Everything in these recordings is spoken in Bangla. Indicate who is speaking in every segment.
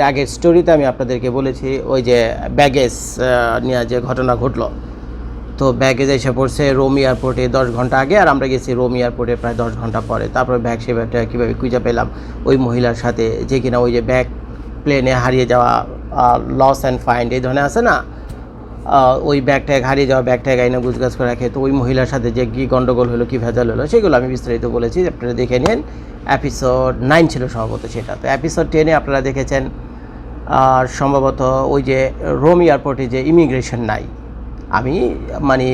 Speaker 1: আগের স্টোরিতে আমি আপনাদেরকে বলেছি, ওই যে ব্যাগেজ নিয়ে যে ঘটনা ঘটলো। তো ব্যাগেজ এসে পড়ছে রোম এয়ারপোর্টে দশ ঘণ্টা আগে, আর আমরা গেছি রোম এয়ারপোর্টে প্রায় দশ ঘণ্টা পরে। তারপরে ব্যাগ সে ব্যাগটা কীভাবে খুঁজে পেলাম, ওই মহিলার সাথে, যে কিনা ওই যে ব্যাগ প্লেনে হারিয়ে যাওয়া লস অ্যান্ড ফাইন্ড এই ধরনের আছে না? ওই ব্যাগ ট্যাগ হারিয়ে যাওয়া ব্যাগ ট্যাগ আইনে গুজগাছ করে রাখে। তো ওই মহিলার সাথে যে কী গণ্ডগোল হলো, কী ভেজাল হলো, সেগুলো আমি বিস্তারিত বলেছি। আপনারা দেখে নিন। এপিসোড নাইন ছিল সম্ভবত সেটা। তো এপিসোড টেনে আপনারা দেখেছেন, আর সম্ভবত ওই যে রোম এয়ারপোর্টে যে ইমিগ্রেশন নাই। আমি মানে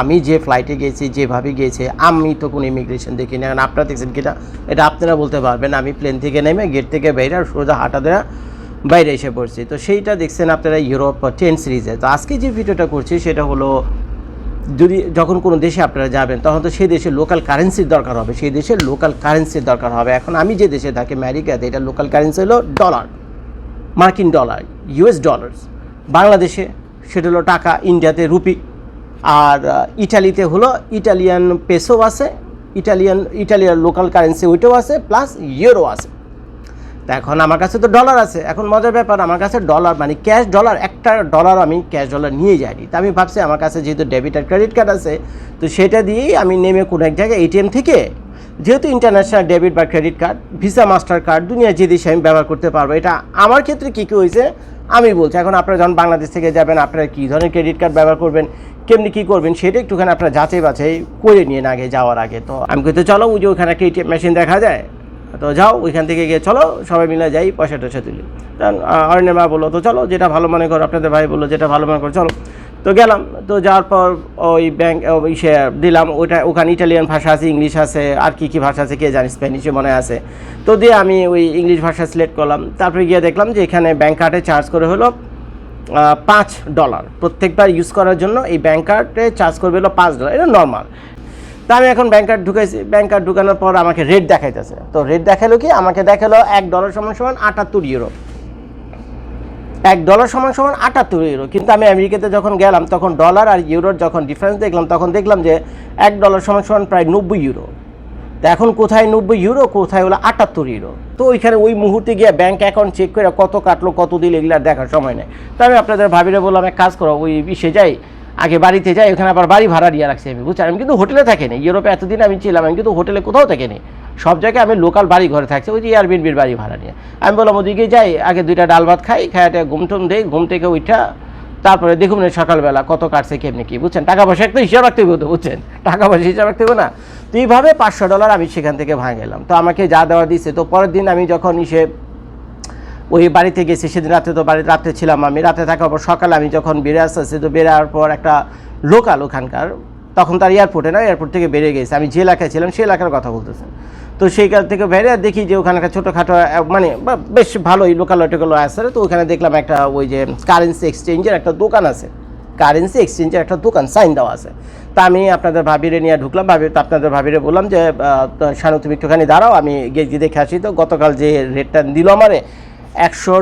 Speaker 1: আমি যে ফ্লাইটে গেছি, যেভাবে গিয়েছি আমি তো কোনো ইমিগ্রেশন দেখিনি। এখন আপনারা দেখছেন কিনা, এটা আপনারা বলতে পারবেন আমি প্লেন থেকে নেমে গেট থেকে বেরিয়ে সোজা হাঁটা দেওয়া বাইরে এসে পড়ছি। তো সেইটা দেখছেন আপনারা ইউরোপ টেন সিরিজে তো আজকে যে ভিডিওটা করছি সেটা হলো, যদি যখন কোনো দেশে আপনারা যাবেন, তখন তো সেই দেশে লোকাল কারেন্সির দরকার হবে। সেই দেশের লোকাল কারেন্সির দরকার হবে। এখন আমি যে দেশে থাকি, আমেরিকাতে, এটা লোকাল কারেন্সি হলো ডলার মার্কিন ডলার ইউএস ডলার্স বাংলাদেশে সেটা হলো টাকা, ইন্ডিয়াতে রুপি, আর ইটালিতে হলো ইটালিয়ান পেসো আছে, ইটালিয়ান ইটালিয়ান লোকাল কারেন্সি ওইটাও আছে প্লাস ইউরো আছে। তা এখন আমার কাছে তো ডলার আছে। এখন মজার ব্যাপার, আমার কাছে ডলার মানে ক্যাশ ডলার একটা ডলার আমি ক্যাশ ডলার নিয়ে যাইনি। তা আমি ভাবছি আমার কাছে যেহেতু ডেবিট আর ক্রেডিট কার্ড আছে, তো সেটা দিয়েই আমি নেমে কোনো এক জায়গায় এটিএম থেকে, যেহেতু ইন্টারন্যাশনাল ডেবিট বা credit card Visa Mastercard দুনিয়া যে দেশে আমি ব্যবহার করতে পারব, এটা আমার ক্ষেত্রে কী কী হয়েছে, আমি বলছি। এখন আপনারা যখন বাংলাদেশ থেকে যাবেন, আপনারা কী ধরনের ক্রেডিট কার্ড ব্যবহার করবেন, কেমনি কী করবেন, সেটা একটুখানি আপনারা যাচাই বাছাই করে নিন আগে যাওয়ার আগে। তো আমি কিন্তু চলো ওই যে ওখানে একটা এটিএম মেশিন দেখা যায় তো যাও, ওইখান থেকে গিয়ে চলো, সবাই মিলে যাই, পয়সা টয়সা তুলি। অরণ্যের মা বলল, তো চলো, যেটা ভালো মনে করো, আপনাদের ভাই বলল, যেটা ভালো মনে করো, চলো। তো গেলাম, তো যাওয়ার পর ওই ব্যাংক ওই সে দিলাম, ওইটা, ওখানে ইটালিয়ান ভাষা আছে ইংলিশ আছে, আর কি কি ভাষা আছে, কে জানি স্প্যানিশে মনে আছে। তো দিয়ে আমি ওই ইংলিশ ভাষা সিলেক্ট করলাম, তারপরে গিয়ে দেখলাম যে এখানে ব্যাংক কার্ডে চার্জ করে হলো পাঁচ ডলার প্রত্যেকবার ইউজ করার জন্য এই ব্যাংক কার্ডে চার্জ করবে হলো পাঁচ ডলার এটা নর্মাল তা আমি এখন ব্যাংক কার্ড ঢুকাইছি। ব্যাংক কার্ড ঢুকানোর পর আমাকে রেট দেখাইতেছে। তো রেট দেখাল কি? আমাকে দেখাল এক ডলার সমান সমান আটাত্তর ইউরো এক ডলার সমান সমান আটাত্তর ইউরো কিন্তু আমি আমেরিকাতে যখন গেলাম, তখন ডলার আর ইউরোর যখন ডিফারেন্স দেখলাম, তখন দেখলাম যে এক ডলার সমান সমান প্রায় নব্বই ইউরো তো এখন কোথায় নব্বই ইউরো কোথায় হলো আটাত্তর ইউরো তো ওইখানে ওই মুহূর্তে গিয়ে ব্যাংক অ্যাকাউন্ট চেক করে কত কাটলো, কত দিল, এগুলো দেখার সময় নেই। তো আমি আপনাদের ভাবিরে বললাম, এক কাজ করো, ওই বিষে যাই আগে বাড়িতে যাই, ওখানে আবার বাড়ি ভাড়া দিয়ে রাখছি আমি, বুঝছেন? আমি কিন্তু হোটেলে থাকিনি ইউরোপে এতদিন আমি ছিলাম, আমি কিন্তু হোটেলে কোথাও থাকিনি সব জায়গায় আমি লোকাল বাড়ি ঘরে থাকছি, ওই যে এয়ারবিনবির বাড়ি ভাড়া নিয়ে। আমি বললাম, ওদিকে যাই, আগে দুইটা ডাল ভাত খাই খাইটা ঘুম টুম দেই, ঘুম থেকে উঠা তারপরে দেখুন সকালবেলা কত কাটছে কেমনি কি, বুঝছেন? টাকা পয়সা একটা হিসাব রাখতে হবে তো, বুঝছেন? টাকা পয়সা হিসাব রাখতে হবে না। তো এইভাবে পাঁচশো ডলার আমি সেখান থেকে ভাঙাইলাম তো আমাকে যা দেওয়া দিচ্ছে তো পরের দিন আমি যখন ইসে ওই বাড়িতে গেছি, সেদিন রাতে তো বাড়ি রাতে ছিলাম আমি। রাতে থাকার পর সকালে আমি যখন বেরিয়ে আসতেছি, তো বেরোয়ার পর একটা লোকাল ওখানকার, তখন তার এয়ারপোর্টে না এয়ারপোর্ট থেকে বেরিয়ে গেছে। আমি যে এলাকায় ছিলাম, সেই এলাকার কথা বলতেছে। তো সেইখান থেকে বেরিয়ে দেখি যে ওখানে একটা ছোটোখাটো মানে বেশ ভালোই লোকাল টোকাল আছে। তো ওখানে দেখলাম একটা ওই যে কারেন্সি এক্সচেঞ্জের একটা দোকান আছে। কারেন্সি এক্সচেঞ্জের একটা দোকান সাইন দেওয়া আছে। তা আমি আপনাদের ভাবিরে নিয়ে ঢুকলাম, ভাবি আপনাদের ভাবিরে বললাম যে শানু তুমি একটুখানি দাঁড়াও, আমি গিয়ে দেখে আসি। তো গতকাল যে রেটটা দিল আমারে একশো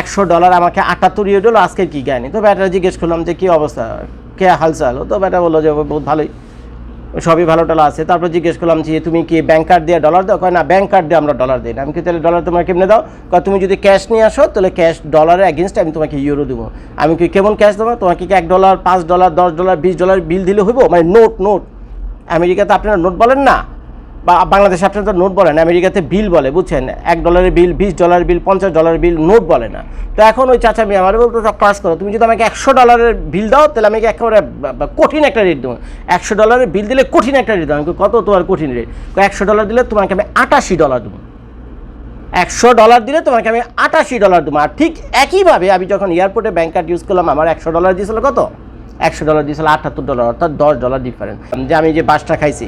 Speaker 1: একশো ডলার আমাকে আটাত্তর ইয়ে ডলার আজকে কী জ্ঞানী তো ব্যাটা জিজ্ঞেস করলাম যে, কী অবস্থা? কে হালচাল তো ব্যাটা বলল যে, বহুত ভালোই, সবই ভালো টালা আছে। তারপর জিজ্ঞেস করলাম যে, তুমি কি ব্যাংক কার্ড দিয়ে ডলার দাও? কয়, না ব্যাংক কার্ড দিয়ে আমরা ডলার দিই না। আমি কি তাহলে ডলার তোমার কেমনে দাও? কয়, তুমি যদি ক্যাশ নিয়ে আসো, তাহলে ক্যাশ ডলারের অ্যাগেনস্টে আমি তোমাকে ইউরো দেবো। আমি কি কেমন ক্যাশ দেবো? তোমাকে কি এক ডলার পাঁচ ডলার দশ ডলার বিশ ডলার বিল দিলে হইব? মানে নোট নোট আমেরিকাতে আপনারা নোট বলেন না বা বাংলাদেশে আপনারা তো নোট বলেন আমেরিকাতে বিল বলে, বুঝছেন? এক ডলারের বিল, বিশ ডলারের বিল, পঞ্চাশ ডলারের বিল, নোট বলে না। তো এখন ওই চাচা মেয়ে আমার বলতো ক্লাস করো, তুমি যদি আমাকে একশো ডলারের বিল দাও, তাহলে আমি একেবারে কঠিন একটা রেট দেবো। একশো ডলারের বিল দিলে কঠিন একটা রেট দেবো। আমি কত তোমার কঠিন রেট একশো ডলার দিলে তোমাকে আমি আটাশি ডলার দেবো। একশো ডলার দিলে তোমাকে আমি আটাশি ডলার দেবো। আর ঠিক একইভাবে আমি যখন এয়ারপোর্টে ব্যাংক কার্ড ইউজ করলাম, আমার একশো ডলার দিয়েছিল কত? একশো ডলার দিয়েছিল, আটাত্তর ডলার অর্থাৎ দশ ডলার ডিফারেন্স যে আমি যে বাসটা খাইছি,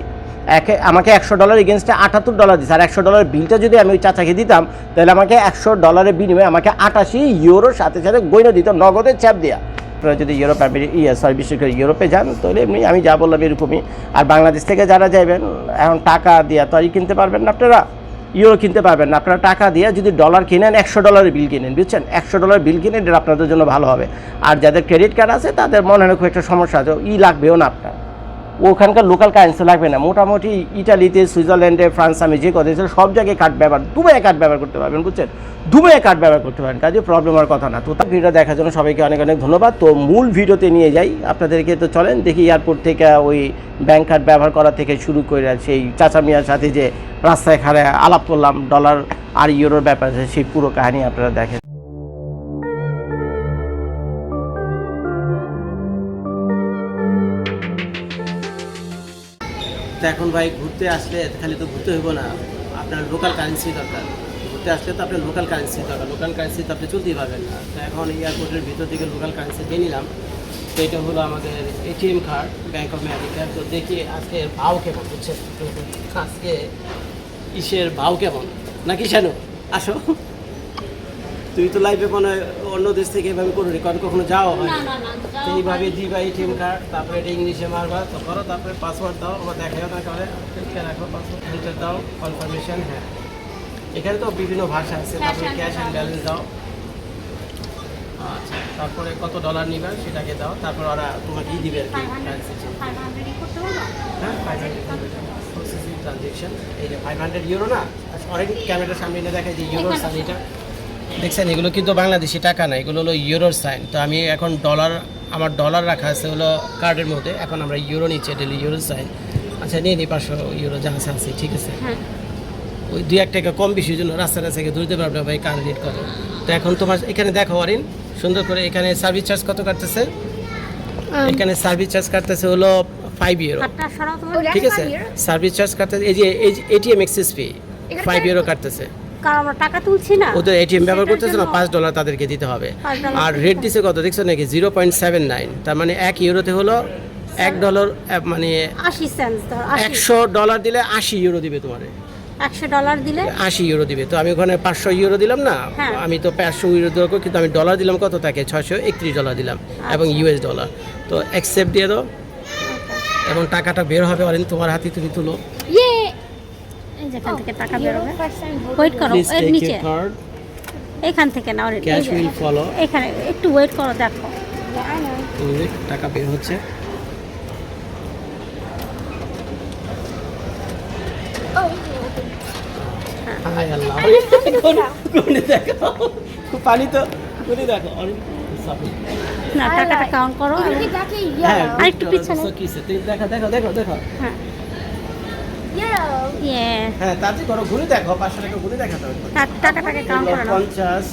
Speaker 1: একে, আমাকে একশো ডলার এগেনস্টে আটাত্তর ডলার দিচ্ছে আর একশো ডলারের বিলটা যদি আমি ওই চাচাকে দিতাম, তাহলে আমাকে একশো ডলারের বিনিময়ে আমাকে আটাশি ইউরোর সাথে সাথে গইনা দিত নগদের চাপ দেওয়া আপনারা যদি ইউরোপ ইয়ে সরি বিশেষ করে ইউরোপে যান, তাহলে এমনি আমি যা বললাম এরকমই। আর বাংলাদেশ থেকে যারা যাবেন এখন টাকা দিয়া তো আর কিনতে পারবেন না আপনারা। ইউরো কিনতে পারবেন না। আপনারা টাকা দিয়ে যদি ডলার কিনেন, একশো ডলারের বিল কিনেন, বুঝছেন? একশো ডলার বিল কিনেন এটা আপনাদের জন্য ভালো হবে। আর যাদের ক্রেডিট কার্ড আছে, তাদের মনে হয় খুব একটা সমস্যা আছে। ই লাগবেও না আপনার। ওখানকার লোকাল কারেন্সি লাগবে না। মোটামুটি ইটালিতে, সুইজারল্যান্ডে, ফ্রান্স, আমি যে কথা সব জায়গায় কার্ড ব্যবহার দুবাইয়ে কার্ড ব্যবহার করতে পারবেন, বুঝছেন? দুবাইয়ে কার্ড ব্যবহার করতে পারেন কাজে প্রবলেম হওয়ার কথা না। তো তার ভিডিও দেখার জন্য সবাইকে অনেক অনেক ধন্যবাদ। তো মূল ভিডিওতে নিয়ে যাই। আপনাদেরকে তো চলেন, দেখি এয়ারপোর্ট থেকে ওই ব্যাংক কার্ড ব্যবহার করা থেকে শুরু করে সেই চাচা মিয়ার সাথে যে রাস্তায় খাড়ে আলাপ করলাম ডলার আর ইউরোর ব্যাপারে, সেই পুরো কাহিনী আপনারা দেখেন। তো এখন ভাই ঘুরতে আসলে খালি তো ঘুরতে হইব না। আপনার লোকাল কারেন্সি দরকার। ঘুরতে আসলে তো আপনার লোকাল কারেন্সি দরকার। লোকাল কারেন্সি তো আপনি চলতেই পারবেন না। তো এখন এয়ারপোর্টের ভিতর থেকে লোকাল কারেন্সি দিয়ে নিলাম। তো এটা হলো আমাদের ATM card Bank of America তো দেখি আজকে ভাও কেমন, বুঝছেন? আজকে ইসের ভাও কেমন? নাকি শানু? আসো। তুই তো লাইভে মনে হয় অন্য দেশ থেকে এভাবে করে রেকর্ড কখনো যাও হয় তো এইভাবে দিবা এটিএম কার্ড তারপরে এটা ইংলিশে মারবা তো করো তারপরে পাসওয়ার্ড দাও আমার দেখাও না করে রাখো পাসওয়ার্ড এন্টার দাও কনফার্মেশন হ্যাঁ। এখানে তো বিভিন্ন ভাষা আছে তারপরে ক্যাশ অ্যান্ড ব্যালেন্স দাও। আচ্ছা তারপরে কত ডলার নিবা সেটাকে দাও তারপর ওরা তোমাকে ই দিবে আর কি হ্যাঁ ফাইভ হান্ড্রেড প্রসেসিং ট্রানজেকশন এই যে ফাইভ হান্ড্রেড ইউরো না অলরেডি ক্যামেরার সামনে এনে দেখায় যে ইউরোর সাইন এটা দেখছেন এগুলো কিন্তু বাংলাদেশি টাকা না এগুলো হলো ইউরোর সাইন। তো আমি এখন ডলার আমার ডলার রাখা আছে হলো কার্ডের মধ্যে এখন আমরা ইউরো নিচ্ছি এটা হলো ইউরোর সাইন। আচ্ছা নিয়ে নিই পাঁচশো ইউরো যা আছে আছে ঠিক আছে।
Speaker 2: হ্যাঁ।
Speaker 1: ওই দুই এক টাকা কম বেশির জন্য রাস্তা রাস্তাকে ধরতে পারবে ভাই কার রেট কত? তো এখন তোমার এখানে দেখো অরিন সুন্দর করে এখানে সার্ভিস চার্জ কত কাটতেছে? এখানে সার্ভিস চার্জ কাটতেছে হলো ফাইভ ইউরো ঠিক আছে? সার্ভিস চার্জ কাটতেছে এই যে ATM access fee five euro কাটতেছে।
Speaker 2: কারণ আমরা টাকা তুলছি না।
Speaker 1: ওদের এটিএম ব্যবহার করতেছে না পাঁচ ডলার তাদেরকে দিতে হবে। আর রেট দিছে কত? দেখছ নাকি? জিরো পয়েন্ট সেভেন নাইন তার মানে এক ইউরোতে হলো এক ডলার মানে
Speaker 2: আশি আশি।
Speaker 1: একশো ডলার দিলে আশি ইউরো দিবে তোমার।
Speaker 2: একশো ডলার দিলে?
Speaker 1: আশি ইউরো দিবে। তো আমি ওখানে পাঁচশো ইউরো দিলাম না?
Speaker 2: হ্যাঁ।
Speaker 1: আমি তো পাঁচশো ইউরো দেবো কিন্তু আমি ডলার দিলাম কত তাকে? ছয়শো একত্রিশ ডলার দিলাম এবং ইউএস ডলার তো অ্যাকসেপ্ট দিয়ে দাও। এবং টাকাটা বের হবে অরিন তোমার হাতে তুমি তুলো।
Speaker 2: যেখান থেকে টাকা বেরোবে। ওয়েট করো এর নিচে। এখান থেকে নাও রে,
Speaker 1: ক্যাশ উইল ফলো
Speaker 2: এখানে একটু ওয়েট করো দেখো।
Speaker 1: টাকা বের হচ্ছে। হায় কোনে দেখো? পানি তো দেখো? অরিন
Speaker 2: না টাকাটা কাউন্ট করো।
Speaker 1: হ্যাঁ
Speaker 2: আরেকটু পিছনে।
Speaker 1: দেখো দেখো দেখো দেখো।
Speaker 2: হ্যাঁ।
Speaker 1: হ্যাঁ তাতে করো ঘুরে দেখো পাঁচশো টাকা ঘুরে দেখাতে হবে।
Speaker 2: টাকাটাকে কাউন্ট করে
Speaker 1: পঞ্চাশ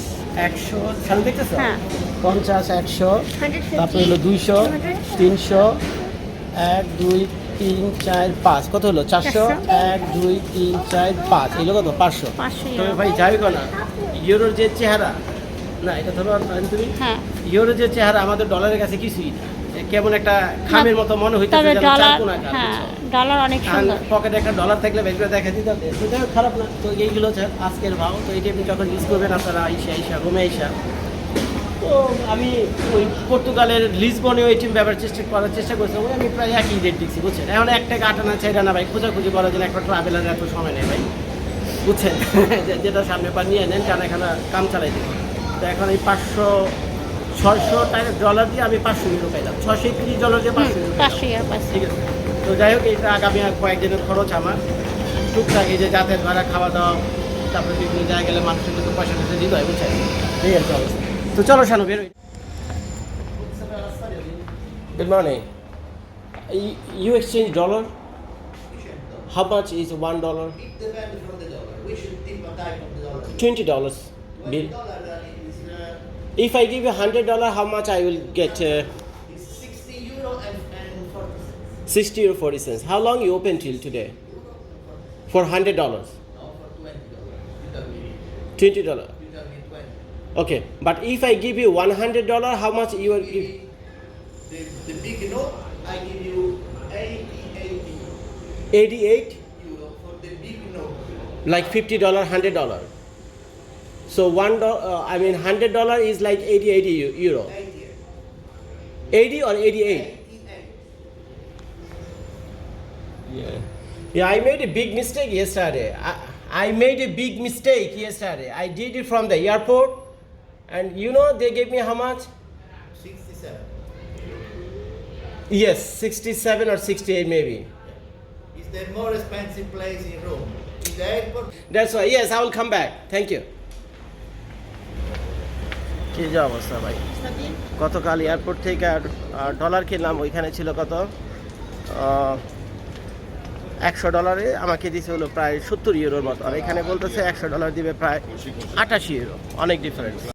Speaker 1: একশো সামনে দেখতেছো?
Speaker 2: হ্যাঁ।
Speaker 1: পঞ্চাশ একশো তারপরে হলো দুইশো তিনশো এক দুই তিন চার পাঁচ। কত হলো? চারশো। এক দুই তিন চার পাঁচ। এগুলো কত? পাঁচশো। তবে ভাই যাই না? ইউরোর যে চেহারা না এটা ধরো আর তুমি
Speaker 2: হ্যাঁ।
Speaker 1: ইউরোর যে চেহারা আমাদের ডলারের কাছে কিছুই না কেমন একটা খামের মতো মনে হইতেছে যেন
Speaker 2: ডলার হ্যাঁ ডলার অনেক সুন্দর।
Speaker 1: পকেটে একটা ডলার থাকলে বের করে দেখা দিতে সেটাও খারাপ না। তো এইগুলো হচ্ছে আজকের ভাও। তো এইটা আপনি যখন ইউজ করবেন আপনারা আইসা আইসা রোমে আইসা। তো আমি ওই পর্তুগালের লিসবনে ওই টিম ব্যবহার চেষ্টা করার চেষ্টা করছিলাম আমি প্রায় একই রেট দিচ্ছি বুঝছেন? এখন এক টাকা আটানা চাইরা না ভাই খোঁজাখুঁজি করার জন্য একটা ট্রাভেলার এত সময় নেই ভাই বুঝছেন? যেটা সামনে পা নিয়ে নেন এখানে কাম চালাই দিব তো এখন এই পাঁচশো ছয়শো টাকা ডলার দিয়ে আমি পাঁচশো ইউরো পাইলাম। ছশো একত্রিশ ডলার দিয়ে পাঁচশো ইউরো
Speaker 2: পাঁচশো ইউরো
Speaker 1: ঠিক আছে। তো যাই হোক এটা আগামী কয়েকদিনের খরচ আমার। টুকটাক এই যে যাতায়াত ভাড়া খাওয়া দাওয়া তারপরে বিভিন্ন জায়গায় গেলে মানুষের কিন্তু পয়সা টয়সা দিতে হয় বুঝছেন? এই আর কি অবস্থা। তো চলো শানু বেরোই good morning you exchange dollar how much is one dollar
Speaker 3: It depends from the dollar. We should think of type of the dollar.
Speaker 1: Twenty
Speaker 3: dollar is, uh,
Speaker 1: if i give you hundred dollar how much i will get uh,
Speaker 3: 60 euro and, and 40 cents.
Speaker 1: 60 or 40 cents how long you open till today for hundred dollars
Speaker 3: No, for 20 dollar. You tell me.
Speaker 1: 20 dollar
Speaker 3: You tell me 20.
Speaker 1: Okay, but if I give you one hundred dollar, how much you will give?
Speaker 3: The, the big note, I give you 88 euro.
Speaker 1: Eighty-eight,
Speaker 3: euro for the big note.
Speaker 1: like fifty dollar, hundred dollar. So one dollar, uh, I mean hundred dollar is like 80, 80 eu- euro.
Speaker 3: 88.
Speaker 1: Eighty or eighty-eight?
Speaker 3: 88.
Speaker 1: Yeah. Yeah, I made a big mistake yesterday. I, I made a big mistake yesterday. I did it from the airport, and you know they gave me how much?
Speaker 3: 67.
Speaker 1: Yes, 67 or 68 maybe.
Speaker 3: Is the more expensive place in Rome. The airport,
Speaker 1: That's why. Yes, I will come back. Thank you. কি যে অবস্থা ভাই? গতকাল এয়ারপোর্ট থেকে ডলার কিনলাম, ওইখানে ছিল কত? একশো ডলারে আমাকে দিছে হলো প্রায় সত্তর ইউরোর মতো। আর এখানে বলতেছে একশো ডলার দিবে প্রায় আটাশি ইউরো অনেক ডিফারেন্স